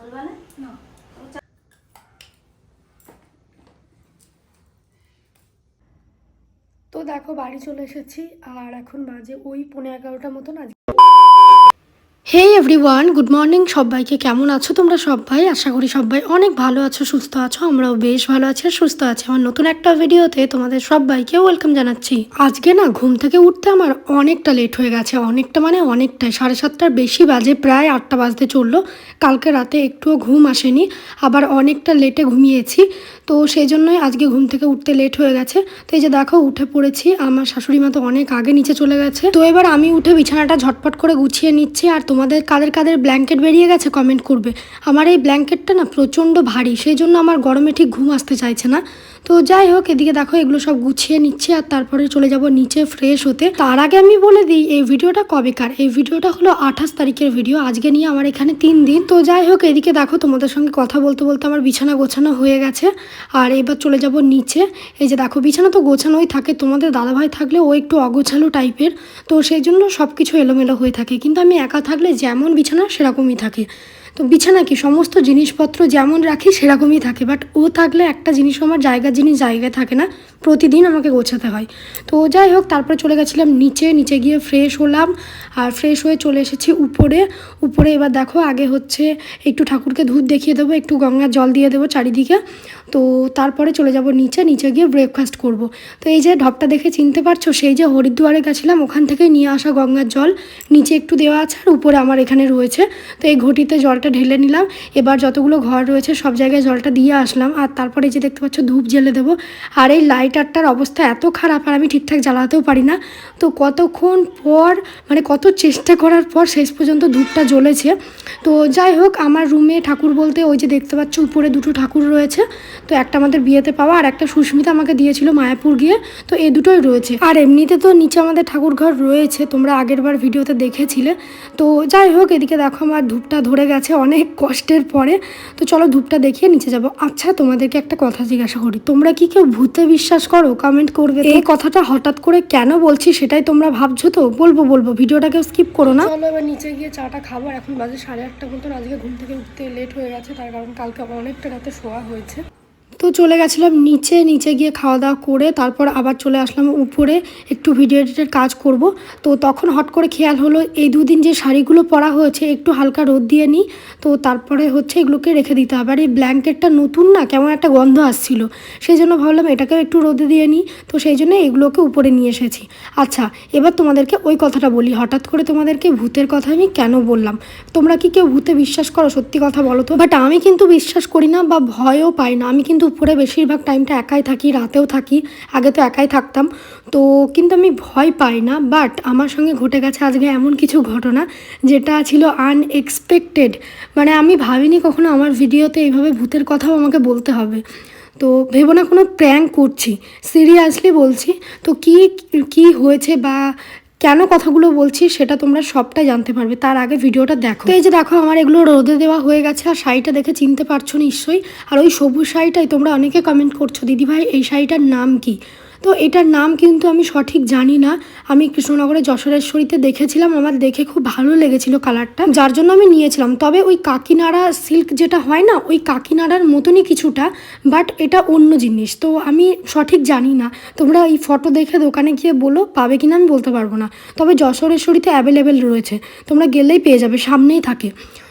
বলবা না না। তো দেখো বাড়ি চলে এসেছি আর এখন বাজে ওই পনেরো এগারোটা মতন আজ হে এভরিওয়ান গুড মর্নিং সবাইকে কেমন আছো তোমরা সবাই? আশা করি সবাই অনেক ভালো আছো, সুস্থ আছো, আমরাও বেশ ভালো আছি আর সুস্থ আছি। আমার নতুন একটা ভিডিওতে তোমাদের সবাইকে ওয়েলকাম জানাচ্ছি। আজকে না ঘুম থেকে উঠতে আমার অনেকটা লেট হয়ে গেছে, অনেকটা মানে অনেকটাই। সাড়ে সাতটার বেশি বাজে, প্রায় আটটা বাজতে চলল। কালকে রাতে একটুও ঘুম আসেনি, আবার অনেকটা লেটে ঘুমিয়েছি। তো সেই জন্যই আজকে ঘুম থেকে উঠতে লেট হয়ে গেছে। তো এই যে দেখো, উঠে পড়েছি। আমার শাশুড়ি মা তো অনেক আগে নিচে চলে গেছে। তো এবার আমি উঠে বিছানাটা ঝটপট করে গুছিয়ে নিচ্ছি। আর তোমাদের কাদের কাদের ব্ল্যাঙ্কেট বেরিয়ে গেছে কমেন্ট করবে? আমার এই ব্ল্যাঙ্কেটটা না প্রচণ্ড ভারী। সেই জন্য আমার গরমে ঠিক ঘুম আসতে চাইছে না। তো যাই হোক, এদিকে দেখো এগুলো সব গুছিয়ে নিচ্ছে আর তারপরে চলে যাব নিচে ফ্রেশ হতে। তার আগে আমি বলে দিই, এই ভিডিওটা কবেকার? এই ভিডিওটা হলো আঠাশ তারিখের ভিডিও। আজকে নিয়ে আমার এখানে তিন দিন। তো যাই হোক, এদিকে দেখো তোমাদের সঙ্গে কথা বলতে বলতে আমার বিছানা গোছানো হয়ে গেছে। আর এবার চলে যাব নিচে। এই যে দেখো, বিছানা তো গোছানোই থাকে। তোমাদের দাদাভাই থাকলে ও একটু অগোছালো টাইপের তো সেই জন্য সব কিছু এলোমেলো হয়ে থাকে। কিন্তু আমি একা থাকলে যেমন বিছানা, সেরকমই থাকে। তো বিছানা কি? সমস্ত জিনিসপত্র যেমন রাখি সেরকমই থাকে। বাট ও থাকলে একটা জিনিস আমার জায়গার জিনিস জায়গায় থাকে না। প্রতিদিন আমাকে গোছাতে হয়। তো যাই হোক, তারপরে চলে গেছিলাম নিচে। নিচে গিয়ে ফ্রেশ হলাম। আর ফ্রেশ হয়ে চলে এসেছি উপরে। উপরে এবার দেখো, আগে হচ্ছে একটু ঠাকুরকে ধূপ দেখিয়ে দেবো, একটু গঙ্গার জল দিয়ে দেবো চারিদিকে। তো তারপরে চলে যাব নিচে। নিচে গিয়ে ব্রেকফাস্ট করব। তো এই যে ঢপটা দেখে চিনতে পারছ, সেই যে হরিদ্বারে গেছিলাম, ওখান থেকে নিয়ে আসা গঙ্গার জল। নিচে একটু দেওয়া আছে আর উপরে আমার এখানে রয়েছে। তো এই ঘটিতে জলটা ঢেলে নিলাম। এবার যতগুলো ঘর রয়েছে, সব জায়গায় জলটা দিয়ে আসলাম। আর তারপরে যে দেখতে পাচ্ছ, ধূপ জেলে দেবো। আর এই লাইটারটার অবস্থা এত খারাপ, আর আমি ঠিকঠাক জ্বালাতেও পারি না। তো কতক্ষণ পর মানে কত চেষ্টা করার পর শেষ পর্যন্ত ধূপটা জ্বলেছে। তো যাই হোক, আমার রুমে ঠাকুর বলতে ওই যে দেখতে পাচ্ছ, উপরে দুটো ঠাকুর রয়েছে। তো একটা আমাদের বিয়েতে পাওয়া, আর একটা সুস্মিতা আমাকে দিয়েছিল মায়াপুর গিয়ে। তো এই দুটোই রয়েছে। আর এমনিতে তো নিচে আমাদের ঠাকুর ঘর রয়েছে, তোমরা আগের বার ভিডিওতে দেখেছিলে। তো যাই হোক, এদিকে দেখো আমার ধূপটা ধরে গেছে। অনেক কষ্টের পরে। তো চলো ধূপটা দেখিয়ে নিচে যাব। আচ্ছা তোমাদেরকে একটা কথা জিজ্ঞাসা করি। তোমরা কি কেউ ভূতে বিশ্বাস করো? কমেন্ট করবে এই কথাটা হঠাৎ করে কেন বলছি সেটাই তোমরা ভাবছ তো? বলব বলব। ভিডিওটাকে স্কিপ করো না। চলো এবার নিচে গিয়ে চাটা খাব। এখন বাজে সাড়ে আটটা মতন। আজকে ঘুম থেকে উঠতে লেট হয়ে গেছে। তার কারণ কালকে আবার অনেকটা রাতে শোয়া হয়েছে। তো চলে গেছিলাম নিচে নিচে গিয়ে খাওয়া দাওয়া করে তারপর আবার চলে আসলাম উপরে একটু ভিডিও এডিটের কাজ করব। তো তখন হট করে খেয়াল হলো এই দুদিন যে শাড়িগুলো পরা হয়েছে, একটু হালকা রোদ দিয়ে নিই। তো তারপরে হচ্ছে এগুলোকে রেখে দিতে হবে। আর এই ব্ল্যাঙ্কেটটা নতুন না, কেমন একটা গন্ধ আসছিল। সেই জন্য ভাবলাম এটাকেও একটু রোদে দিয়ে নিই। তো সেই জন্য এগুলোকে উপরে নিয়ে এসেছি। আচ্ছা এবার তোমাদেরকে ওই কথাটা বলি। হঠাৎ করে তোমাদেরকে ভূতের কথা আমি কেন বললাম? তোমরা কি কেউ ভূতে বিশ্বাস করো? সত্যি কথা বলো তো। বাট আমি কিন্তু বিশ্বাস করি না বা ভয়ও পাই না। আমি কিন্তু উপরে বেশিরভাগ টাইমটা একাই থাকি, রাতেও থাকি, আগে তো একাই থাকতাম। তো কিন্তু আমি ভয় পাই না বাট আমার সঙ্গে ঘটে গেছে আজকে এমন কিছু ঘটনা, যেটা ছিল আনএক্সপেক্টেড মানে আমি ভাবিনি কখনো আমার ভিডিওতে এইভাবে ভূতের কথাও আমাকে বলতে হবে। তো ভেবো না কোনো প্র্যাঙ্ক করছি। সিরিয়াসলি বলছি, তো কি কি হয়েছে বা কেন কথাগুলো বলছি সেটা তোমরা সবটা জানতে পারবে, তার আগে ভিডিওটা দেখো। এই যে দেখো, আমার এগুলো রোদে দেওয়া হয়ে গেছে আর শাড়িটা দেখে চিনতে পারছ নিশ্চয়ই। আর ওই সবুজ শাড়িটাই তোমরা অনেকে কমেন্ট করছ, দিদিভাই, এই শাড়িটার নাম কি? তো এটার নাম কিন্তু আমি সঠিক জানি না। আমি কৃষ্ণনগরে যশোরেশ্বরীতে দেখেছিলাম, আমার দেখে খুব ভালো লেগেছিল কালারটা, যার জন্য আমি নিয়েছিলাম। তবে ওই কাকিনাড়া সিল্ক যেটা হয় না, ওই কাকিনাড়ার মতনই কিছুটা, বাট এটা অন্য জিনিস, তো আমি সঠিক জানি না। তোমরা এই ফটো দেখে দোকানে গিয়ে বলো, পাবে কিনা আমি বলতে পারব না। তবে যশোরেশ্বরীতে অ্যাভেলেবেল রয়েছে, তোমরা গেলেই পেয়ে যাবে, সামনেই থাকে।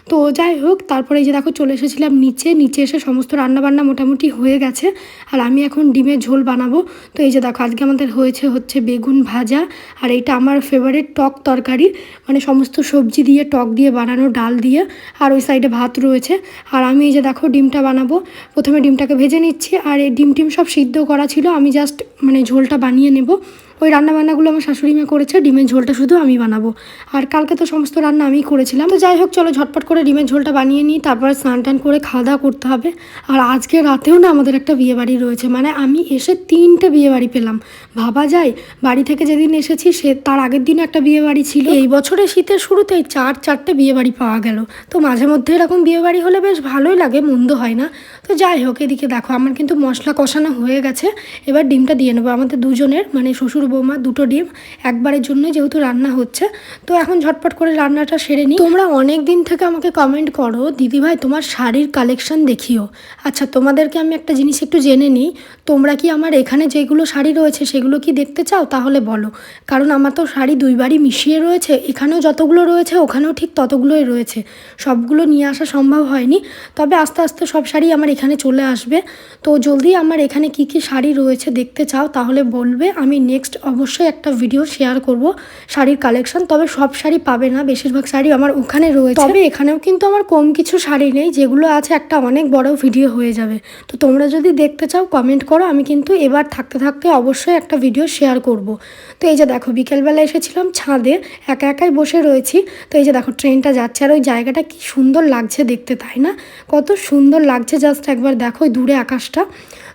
তো যাই হোক, তারপরে এই যে দেখো চলে এসেছিলাম নিচে। নিচে এসে সমস্ত রান্নাবান্না মোটামুটি হয়ে গেছে। আর আমি এখন ডিমের ঝোল বানাবো। তো এই যে দেখো, আজকে আমাদের হয়েছে হচ্ছে বেগুন ভাজা। আর এটা আমার ফেভারিট টক তরকারি। মানে সমস্ত সবজি দিয়ে, টক দিয়ে বানানো, ডাল দিয়ে। আর ওই সাইডে ভাত রয়েছে। আর আমি এই যে দেখো ডিমটা বানাবো। প্রথমে ডিমটাকে ভেজে নিচ্ছি। আর এই ডিম টিম সব সিদ্ধ করা ছিল। আমি জাস্ট মানে ঝোলটা বানিয়ে নেব। ওই রান্নাবান্নাগুলো আমার শাশুড়ি মা করেছে, ডিমের ঝোলটা শুধু আমি বানাবো। আর কালকে তো সমস্ত রান্না আমিই করেছিলাম। তো যাই হোক, চলো ঝটপট করে ডিমের ঝোলটা বানিয়ে নিই, তারপরে স্নান টান করে খাওয়া দাওয়া করতে হবে। আর আজকে রাতেও না আমাদের একটা বিয়ে বাড়ি রয়েছে মানে আমি এসে তিনটে বিয়ে বাড়ি পেলাম। ভাবা যায়, বাড়ি থেকে যেদিন এসেছি, সে তার আগের দিন একটা বিয়ে বাড়ি ছিল। এই বছরের শীতের শুরুতেই চার চারটে বিয়ে বাড়ি পাওয়া গেল। তো মাঝে মধ্যে এরকম বিয়ে বাড়ি হলে বেশ ভালোই লাগে, মন্দ হয় না। তো যাই হোক, এদিকে দেখো, আমার কিন্তু মশলা কষানো হয়ে গেছে। এবার ডিমটা দিয়ে নেব আমাদের দুজনের মানে শ্বশুর বৌমা দুটো ডিম একবারের জন্য যেহেতু রান্না হচ্ছে, তো এখন ঝটপট করে রান্নাটা সেরে নিই। তোমরা অনেক দিন থেকে আমাকে কমেন্ট করো দিদিভাই তোমার শাড়ির কালেকশন দেখিও। আচ্ছা তোমাদেরকে আমি একটা জিনিস একটু জেনে নিই, তোমরা কি আমার এখানে যেগুলো শাড়ি রয়েছে সেগুলো কি দেখতে চাও? তাহলে বলো। কারণ আমার তো শাড়ি দুইবারই মিশিয়ে রয়েছে, এখানেও যতগুলো রয়েছে, ওখানেও ঠিক ততগুলোই রয়েছে। সবগুলো নিয়ে আসা সম্ভব হয়নি, তবে আস্তে আস্তে সব শাড়ি আমার এখানে চলে আসবে। তো জলদি আমার এখানে কি কি শাড়ি রয়েছে দেখতে চাও, তাহলে বলবে, আমি নেক্সট অবশ্যই একটা ভিডিও শেয়ার করব, শাড়ির কালেকশন তবে সব শাড়ি পাবে না, বেশিরভাগ শাড়ি আমার ওখানে রয়েছে। তবে এখানেও কিন্তু আমার কম কিছু শাড়ি নেই, যেগুলো আছে একটা অনেক বড় ভিডিও হয়ে যাবে। তো তোমরা যদি দেখতে চাও কমেন্ট করো, আমি কিন্তু এবার থাকতে থাকতে অবশ্যই একটা ভিডিও শেয়ার করব। তো এই যে দেখো, বিকেলবেলা এসেছিলাম ছাদে, একা একাই বসে রয়েছি। তো এই যে দেখো ট্রেনটা যাচ্ছে, আর ওই জায়গাটা কি সুন্দর লাগছে দেখতে, তাই না? কত সুন্দর লাগছে জাস্ট একবার দেখো দূরে আকাশটা।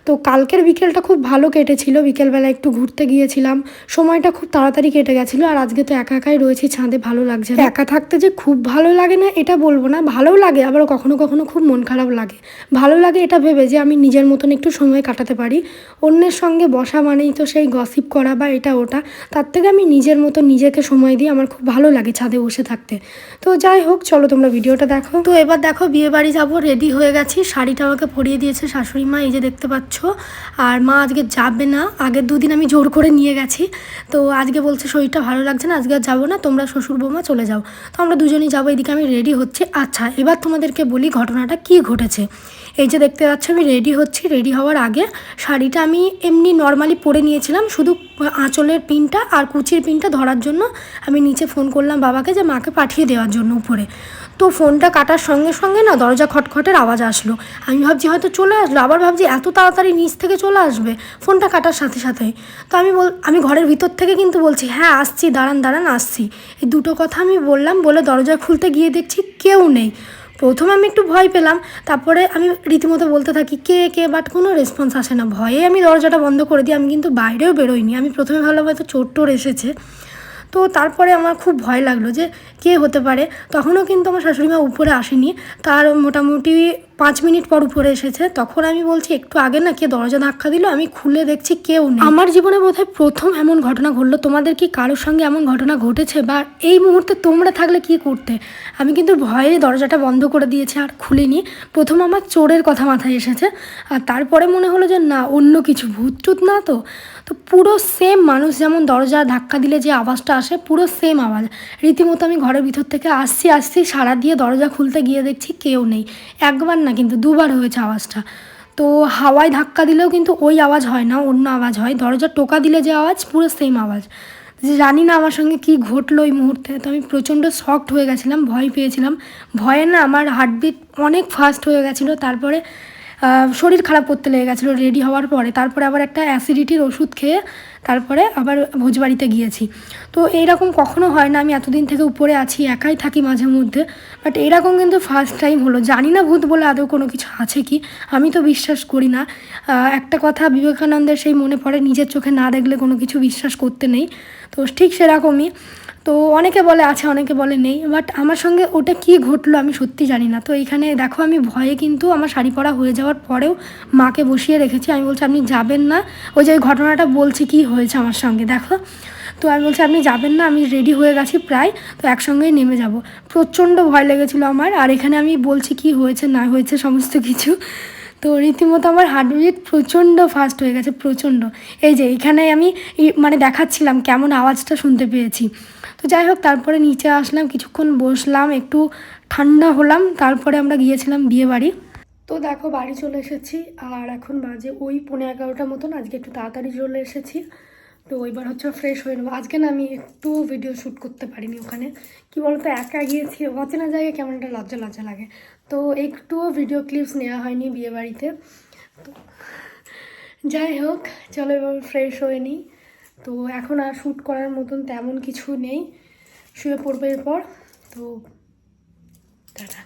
তো কালকের বিকেলটা খুব ভালো কেটেছিল। বিকেলবেলা একটু ঘুরতে গিয়েছিলাম। সময়টা খুব তাড়াতাড়ি কেটে গেছিল আর আজকে তো একা একাই রয়েছি, ছাদে ভালো লাগছে। একা থাকতে যে খুব ভালো লাগে না, এটা বলব না। ভালো লাগে, আবার কখনো কখনো খুব মন খারাপ লাগে। ভালো লাগে এটা ভেবে যে আমি নিজের মতন একটু সময় কাটাতে পারি। অন্যের সঙ্গে বসা মানেই তো সেই গসিপ করা বা এটা ওটা। তার থেকে আমি নিজের মতো নিজেকে সময় দিই, আমার খুব ভালো লাগে ছাদে বসে থাকতে। তো যাই হোক, চলো তোমরা ভিডিওটা দেখো। তো এবার দেখো বিয়ে বাড়ি যাব রেডি হয়ে গেছি। শাড়িটা আমাকে পরিয়ে দিয়েছে শাশুড়ি মা, এই যে দেখতে পাচ্ছ। আর মা আজকে যাবে না। আগের দুদিন আমি জোর করে নিয়ে গেছি। তো আজকে বলছে শরীরটা ভালো লাগছে না, আজকে আর যাব না, তোমরা শ্বশুর বৌমা চলে যাও। তো আমরা দুজনেই যাব, এদিকে আমি রেডি হচ্ছি। আচ্ছা এবার তোমাদেরকে বলি ঘটনাটা কি ঘটেছে। এই যে দেখতে পাচ্ছ, আমি রেডি হচ্ছি। রেডি হওয়ার আগে শাড়িটা আমি এমনি নর্মালি পরে নিয়েছিলাম। শুধু আঁচলের পিনটা আর কুচির পিনটা ধরার জন্য আমি নিচে ফোন করলাম বাবাকে যে মাকে পাঠিয়ে দেওয়ার জন্য উপরে। তো ফোনটা কাটার সঙ্গে সঙ্গে না দরজা খটখটের আওয়াজ আসলো। আমি ভাবছি হয়তো চলে আসলো, আবার ভাবছি এত তাড়াতাড়ি নিচ থেকে চলে আসবে ফোনটা কাটার সাথে সাথেই তো আমি বল, আমি ঘরের ভিতর থেকে কিন্তু বলছি হ্যাঁ আসছি, দাঁড়ান দাঁড়ান, আসছি। এই দুটো কথা আমি বললাম, বলে দরজা খুলতে গিয়ে দেখছি কেউ নেই। প্রথমে আমি একটু ভয় পেলাম, তারপরে আমি রীতিমতো বলতে থাকি, কে কে? বাট কোনো রেসপন্স আসে না। ভয়ে আমি দরজাটা বন্ধ করে দিই, আমি কিন্তু বাইরেও বেরোইনি। আমি প্রথমে ভাবলাম হয়তো চোর টোর এসেছে। তো তারপরে আমার খুব ভয় লাগল যে কে হতে পারে। তখনও কিন্তু আমার শাশুড়ি মা উপরে আসেনি। তার মোটামুটি পাঁচ মিনিট পর উপরে এসেছে। তখন আমি বলছি, একটু আগে না কে দরজা ধাক্কা দিল, আমি খুলে দেখছি কেউ নেই। আমার জীবনে বোধহয় প্রথম এমন ঘটনা ঘটলো। তোমাদের কি কারোর সঙ্গে এমন ঘটনা ঘটেছে? বা এই মুহূর্তে তোমরা থাকলে কি করতে? আমি কিন্তু ভয়ে দরজাটা বন্ধ করে দিয়েছি আর খুলিনি। প্রথম আমার চোরের কথা মাথায় এসেছে। আর তারপরে মনে হলো যে, না, অন্য কিছু ভূত টুত না তো? তো পুরো সেম মানুষ যেমন দরজা ধাক্কা দিলে যে আওয়াজটা আসে, পুরো সেম আওয়াজ। রীতিমতো আমি ঘরের ভিতর থেকে আসছি আসছি, সারা দিয়ে দরজা খুলতে গিয়ে দেখছি কেউ নেই। একবার না কিন্তু দুবার হয়েছে আওয়াজটা। তো হাওয়ায় ধাক্কা দিলেও কিন্তু ওই আওয়াজ হয় না, অন্য আওয়াজ হয়। দরজা টোকা দিলে যে আওয়াজ, পুরো সেম আওয়াজ। যে জানি না আমার সঙ্গে কি ঘটলো ওই মুহূর্তে, তো আমি প্রচণ্ড শক্ট হয়ে গেছিলাম, ভয় পেয়েছিলাম। ভয়ে না আমার হার্টবিট অনেক ফাস্ট হয়ে গেছিল, তারপরে শরীর খারাপ করতে লেগে গেছিল রেডি হওয়ার পরে। তারপরে আবার একটা অ্যাসিডিটির ওষুধ খেয়ে তারপরে আবার ভোজবাড়িতে গিয়েছি। তো এইরকম কখনো হয় না, আমি এতদিন থেকে উপরে আছি, একাই থাকি মাঝে মধ্যে। বাট এরকম কিন্তু ফার্স্ট টাইম হলো। জানি না ভূত বলে আদৌ কোনো কিছু আছে কি, আমি তো বিশ্বাস করি না। একটা কথা বিবেকানন্দের সেই মনে পড়ে, নিজের চোখে না দেখলে কোনো কিছু বিশ্বাস করতে নেই। তো ঠিক সেরকমই। তো অনেকে বলে আছে, অনেকে বলে নেই। বাট আমার সঙ্গে ওটা কি ঘটলো আমি সত্যি জানি না। তো এখানে দেখো, আমি ভয়ে কিন্তু আমার শাড়ি পরা হয়ে যাওয়ার পরেও মাকে বসিয়ে রেখেছি। আমি বলছি, আপনি যাবেন না? ওই যে ঘটনাটা বলছি কি হয়েছে আমার সঙ্গে, দেখো। তো আমি বলছি, আপনি যাবেন না, আমি রেডি হয়ে গেছি প্রায়, তো একসঙ্গেই নেমে যাব। প্রচণ্ড ভয় লেগেছিলো আমার, আর এখানে আমি বলছি কি হয়েছে, না হয়েছে, সমস্ত কিছু। তো রীতিমতো আমার হার্টবিট প্রচণ্ড ফাস্ট হয়ে গেছে, প্রচণ্ড। এই যে, এখানে আমি মানে দেখাচ্ছিলাম কেমন আওয়াজটা শুনতে পেয়েছি। তো যাই হোক, তারপরে নিচে আসলাম, কিছুক্ষণ বসলাম, একটু ঠান্ডা হলাম, তারপরে আমরা গিয়েছিলাম বিয়ে বাড়ি। তো দেখো, বাড়ি চলে এসেছি, আর এখন বাজে ওই পনেরো এগারোটার মতন, আজকে একটু তাড়াতাড়ি চলে এসেছি। তো এবার হচ্ছে ফ্রেশ হয়ে নেব। আজকে না আমি একটু ভিডিও শ্যুট করতে পারিনি ওখানে। কি বলতো, একা গিয়েছি, অচেনা জায়গায় কেমন একটা লজ্জা লজ্জা লাগে। তো একটুও ভিডিও ক্লিপস নেওয়া হয়নি বিয়ে বাড়িতে। তো যাই হোক, চলো এবার ফ্রেশ হয়ে নিই। তো এখন আর শ্যুট করার মতন তেমন কিছু নেই। শুয়ে পড়বে এরপর। তো টাটা।